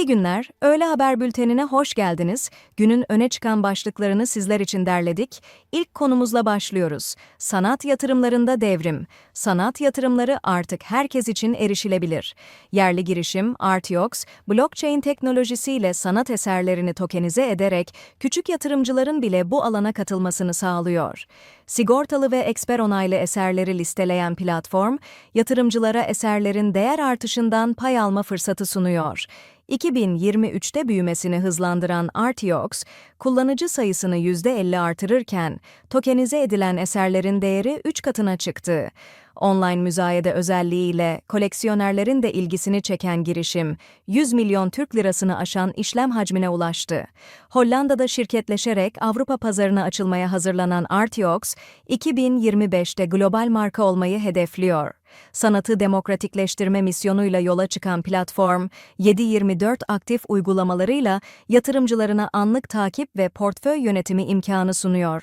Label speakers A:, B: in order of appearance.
A: İyi günler, Öğle Haber Bülteni'ne hoş geldiniz. Günün öne çıkan başlıklarını sizler için derledik. İlk konumuzla başlıyoruz. Sanat yatırımlarında devrim. Sanat yatırımları artık herkes için erişilebilir. Yerli girişim Artiox, blockchain teknolojisiyle sanat eserlerini tokenize ederek küçük yatırımcıların bile bu alana katılmasını sağlıyor. Sigortalı ve eksper onaylı eserleri listeleyen platform, yatırımcılara eserlerin değer artışından pay alma fırsatı sunuyor. 2023'te büyümesini hızlandıran Artiox, kullanıcı sayısını %50 artırırken, tokenize edilen eserlerin değeri 3 katına çıktı. Online müzayede özelliğiyle koleksiyonerlerin de ilgisini çeken girişim, 100 milyon Türk lirasını aşan işlem hacmine ulaştı. Hollanda'da şirketleşerek Avrupa pazarına açılmaya hazırlanan Artiox, 2025'te global marka olmayı hedefliyor. Sanatı demokratikleştirme misyonuyla yola çıkan platform, 7/24 aktif uygulamalarıyla yatırımcılarına anlık takip ve portföy yönetimi imkanı sunuyor.